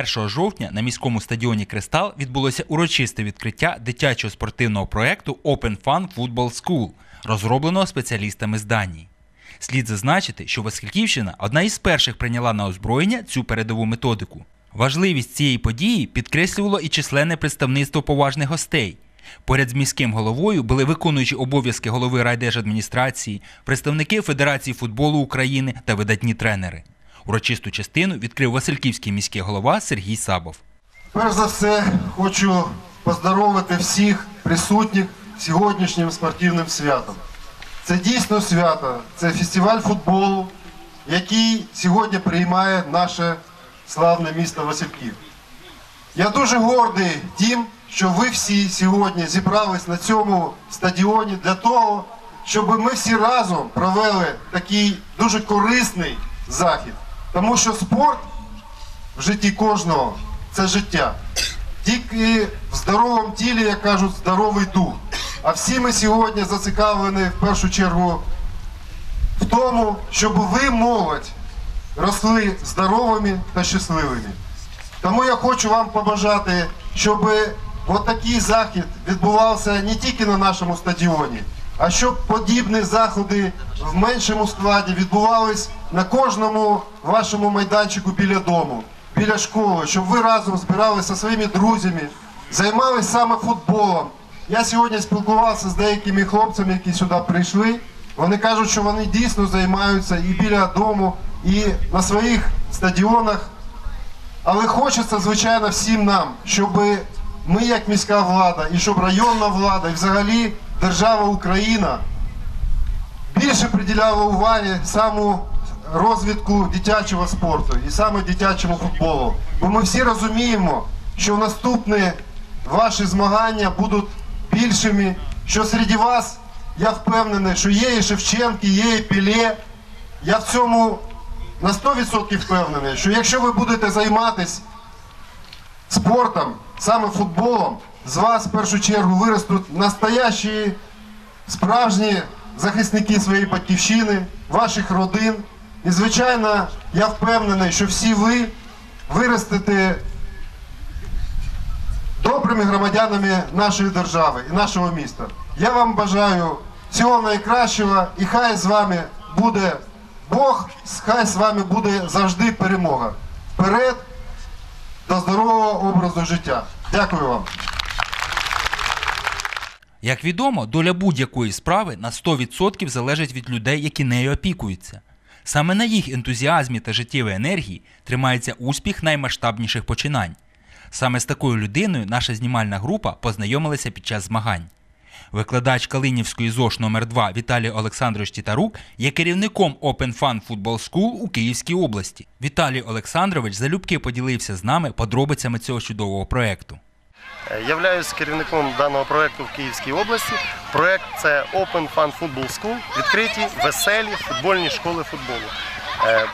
1 жовтня на міському стадіоні Кристал відбулося урочисте відкриття дитячого спортивного проєкту Open Fun Football School, розробленого спеціалістами з Данії. Слід зазначити, що Васильківщина одна із перших прийняла на озброєння цю передову методику. Важливість цієї події підкреслювало і численне представництво поважних гостей. Поряд з міським головою були виконуючі обов'язки голови райдержадміністрації, представники Федерації футболу України та видатні тренери. Урочисту частину відкрив Васильківський міський голова Сергій Сабов. Перш за все, хочу поздоровити всіх присутніх сьогоднішнім спортивним святом. Це дійсно свято, це фестиваль футболу, який сьогодні приймає наше славне місто Васильків. Я дуже гордий тим, що ви всі сьогодні зібрались на цьому стадіоні для того, щоб ми всі разом провели такий дуже корисний захід. Тому що спорт в житті кожного це життя. Тільки в здоровому тілі, як кажуть, здоровий дух. А всі ми сьогодні зацікавлені в першу чергу в тому, щоб ви, молодь, росли здоровими та щасливими. Тому я хочу вам побажати, щоб отакий захід відбувався не тільки на нашому стадіоні, а щоб подібні заходи в меншому складі відбувались на кожному вашому майданчику біля дому, біля школи, щоб ви разом збиралися зі своїми друзями, займалися саме футболом. Я сьогодні спілкувався з деякими хлопцями, які сюди прийшли. Вони кажуть, що вони дійсно займаються і біля дому, і на своїх стадіонах. Але хочеться, звичайно, всім нам, щоб ми, як міська влада, і щоб районна влада, і взагалі держава Україна більше приділяла уваги саму розвитку дитячого спорту і саме дитячому футболу. Бо ми всі розуміємо, що наступні ваші змагання будуть більшими, що серед вас, я впевнений, що є і Шевченки, є і Піле. Я в цьому на 100% впевнений, що якщо ви будете займатися спортом, саме футболом, з вас в першу чергу виростуть настоящі справжні захисники своєї батьківщини, ваших родин. І, звичайно, я впевнений, що всі ви виростете добрими громадянами нашої держави і нашого міста. Я вам бажаю всього найкращого і хай з вами буде Бог, хай з вами буде завжди перемога. Вперед до здорового образу життя. Дякую вам. Як відомо, доля будь-якої справи на 100% залежить від людей, які нею опікуються. Саме на їх ентузіазмі та життєвій енергії тримається успіх наймасштабніших починань. Саме з такою людиною наша знімальна група познайомилася під час змагань. Викладач Калинівської ЗОШ номер 2 Віталій Олександрович Тітарук є керівником Open Fun Football School у Київській області. Віталій Олександрович залюбки поділився з нами подробицями цього чудового проекту. Являюсь керівником даного проекту в Київській області. Проект це Open Fun Football School, відкриті веселі футбольні школи футболу. Е,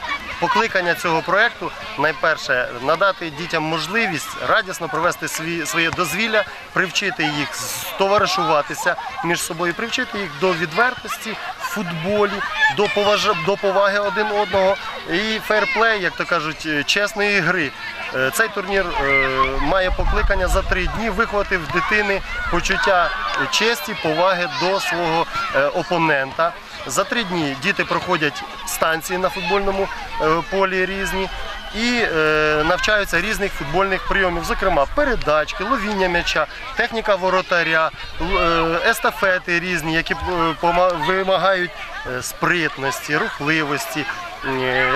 Покликання цього проекту найперше надати дітям можливість радісно провести своє дозвілля, привчити їх товаришуватися між собою, привчити їх до відвертості футболі, до поваги, до поваги один одного і фейрплей, як то кажуть, е, чесної гри. Е, Цей турнір е, має покликання за три дні виховати в дитини почуття честі, поваги до свого опонента. За три дні діти проходять станції на футбольному полі різні і навчаються різних футбольних прийомів, зокрема передачки, ловіння м'яча, техніка воротаря, естафети різні, які вимагають спритності, рухливості,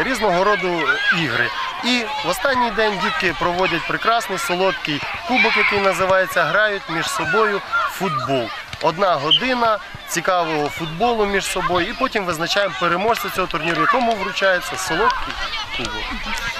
різного роду ігри. І в останній день дітки проводять прекрасний солодкий кубок, який називається Грають між собою футбол. Одна година цікавого футболу між собою, і потім визначаємо переможця цього турніру, якому вручається солодкий кубок.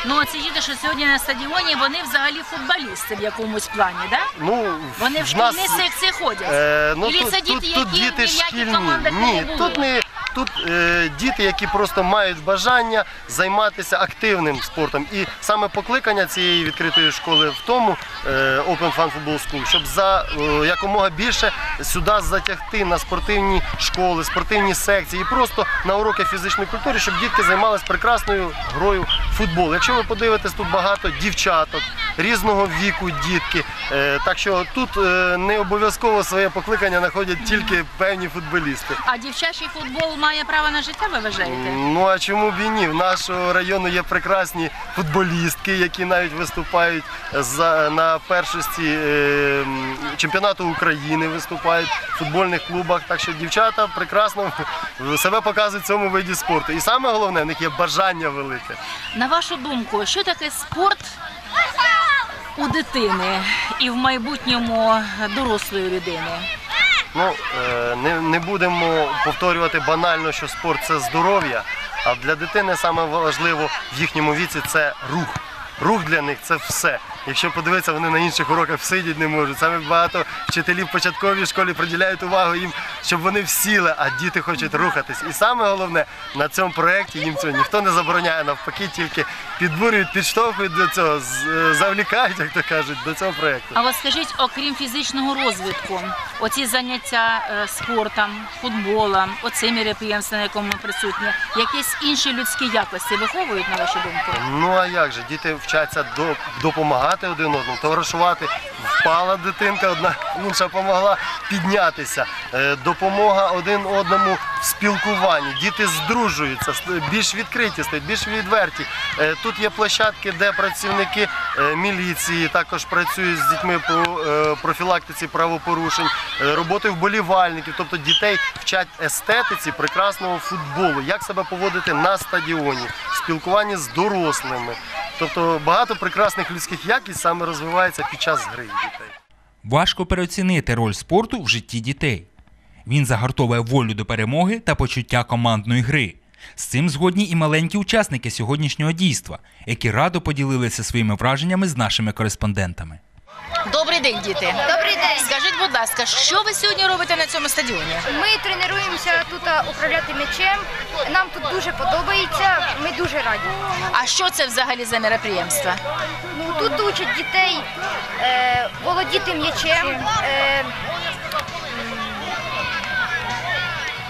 Ну, ці діти, що сьогодні на стадіоні, вони взагалі футболісти в якомусь плані, да? Ну, Вони в нас- шкільні секції ходять. Е, ну, Ілі тут, це діти, тут які діти шкільні. Ні, не були? тут не, тут е, діти, які просто мають бажання займатися активним спортом. І саме покликання цієї відкритої школи в тому е, Open Fun Football School, щоб за е, якомога більше сюди затягти на спортивні школи, спортивні секції, і просто на уроки фізичної культури, щоб дітки займалися прекрасною грою в футбол. Якщо ви подивитесь, тут багато дівчаток різного віку дітки. Е, так що тут е, не обов'язково своє покликання знаходять тільки певні футболісти. А дівчачий футбол має право на життя, ви вважаєте? Ну а чому б і ні? В нашого району є прекрасні футболістки, які навіть виступають за, на першості е, чемпіонату України, виступають в футбольних клубах. Так що дівчата прекрасно себе показують в цьому виді спорту. І саме головне, в них є бажання велике. На вашу думку, що таке спорт у дитини і в майбутньому дорослої людини? Ну, е, не, не будемо повторювати банально, що спорт це здоров'я, а для дитини саме важливо в їхньому віці це рух. Рух для них це все. Якщо подивитися, вони на інших уроках сидіти не можуть. Саме багато вчителів в початковій школі приділяють увагу їм, щоб вони всіли, а діти хочуть рухатись. І саме головне на цьому проєкті їм цього ніхто не забороняє, навпаки, тільки підбурюють, підштовхують до цього, е, завлікають, як то кажуть, до цього проєкту. А от скажіть, окрім фізичного розвитку, оці заняття е, спортом, футболом, оце мероприємство, на якому ми присутні, якісь інші людські якості виховують на вашу думку? Ну а як же? Діти вчаться до, допомагати один одному, товаришувати. Впала дитинка, одна інша допомогла піднятися. Е, допомога один одному в спілкуванні. Діти здружуються, більш відкриті стають, більш відверті. Е, тут є площадки, де працівники е, міліції також працюють з дітьми по профілактиці правопорушень, роботи вболівальників. Тобто дітей вчать естетиці прекрасного футболу, як себе поводити на стадіоні, спілкування з дорослими. Тобто багато прекрасних людських якість саме розвивається під час гри дітей. Важко переоцінити роль спорту в житті дітей. Він загартовує волю до перемоги та почуття командної гри. З цим згодні і маленькі учасники сьогоднішнього дійства, які радо поділилися своїми враженнями з нашими кореспондентами. Добрий день, діти. Добрий день. Скажіть, будь ласка, що ви сьогодні робите на цьому стадіоні? Ми тренуємося тут управляти м'ячем. Нам тут дуже подобається. Ми дуже раді. А що це взагалі за мероприємство? Ну тут учать дітей е, володіти м'ячем, е,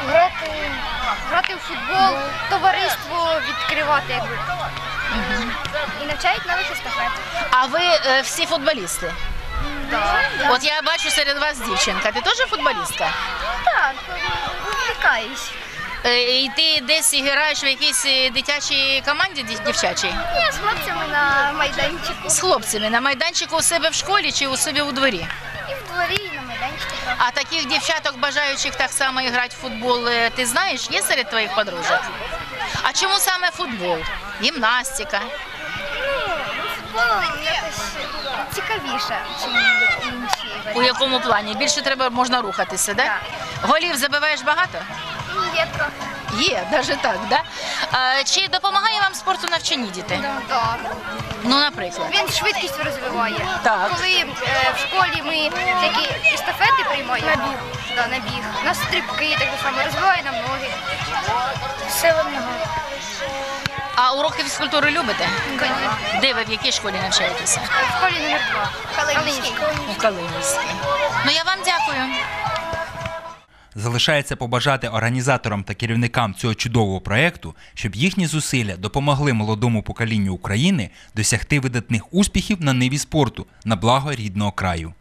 грати, грати в футбол, товариство відкривати, якби. І навчають нових естафет. А ви е, всі футболісти? Так, От я бачу серед вас дівчинка. Ти теж футболістка? так, увлікаюсь. Е, І ти десь граєш в якійсь е, дитячій команді дів- дівчачій? Я з хлопцями на майданчику. З хлопцями на майданчику у себе в школі чи у себе у дворі? І в дворі, і на майданчику. А таких дівчаток, бажаючих так само грати в футбол, е, ти знаєш, є серед твоїх подружок? А чому саме футбол? Гімнастика. Якось цікавіше, ніж інші. У варіанти. якому плані? Більше треба можна рухатися, да? Так. Голів забиваєш багато? Є трохи. Є, навіть так, да? А, чи допомагає вам спорту навчанні діти? Так. Ну, наприклад. Він швидкість розвиває. Так. Коли е, в школі ми всякі естафети приймаємо. На біг. Да, на біг. На стрибки так само розвиває нам ноги. Сила в ногах. А уроки фізкультури любите? Де ви в якій школі навчаєтеся? В школі номер два. Калинівський. У Калинівській. Ну я вам дякую. Залишається побажати організаторам та керівникам цього чудового проєкту, щоб їхні зусилля допомогли молодому поколінню України досягти видатних успіхів на ниві спорту на благо рідного краю.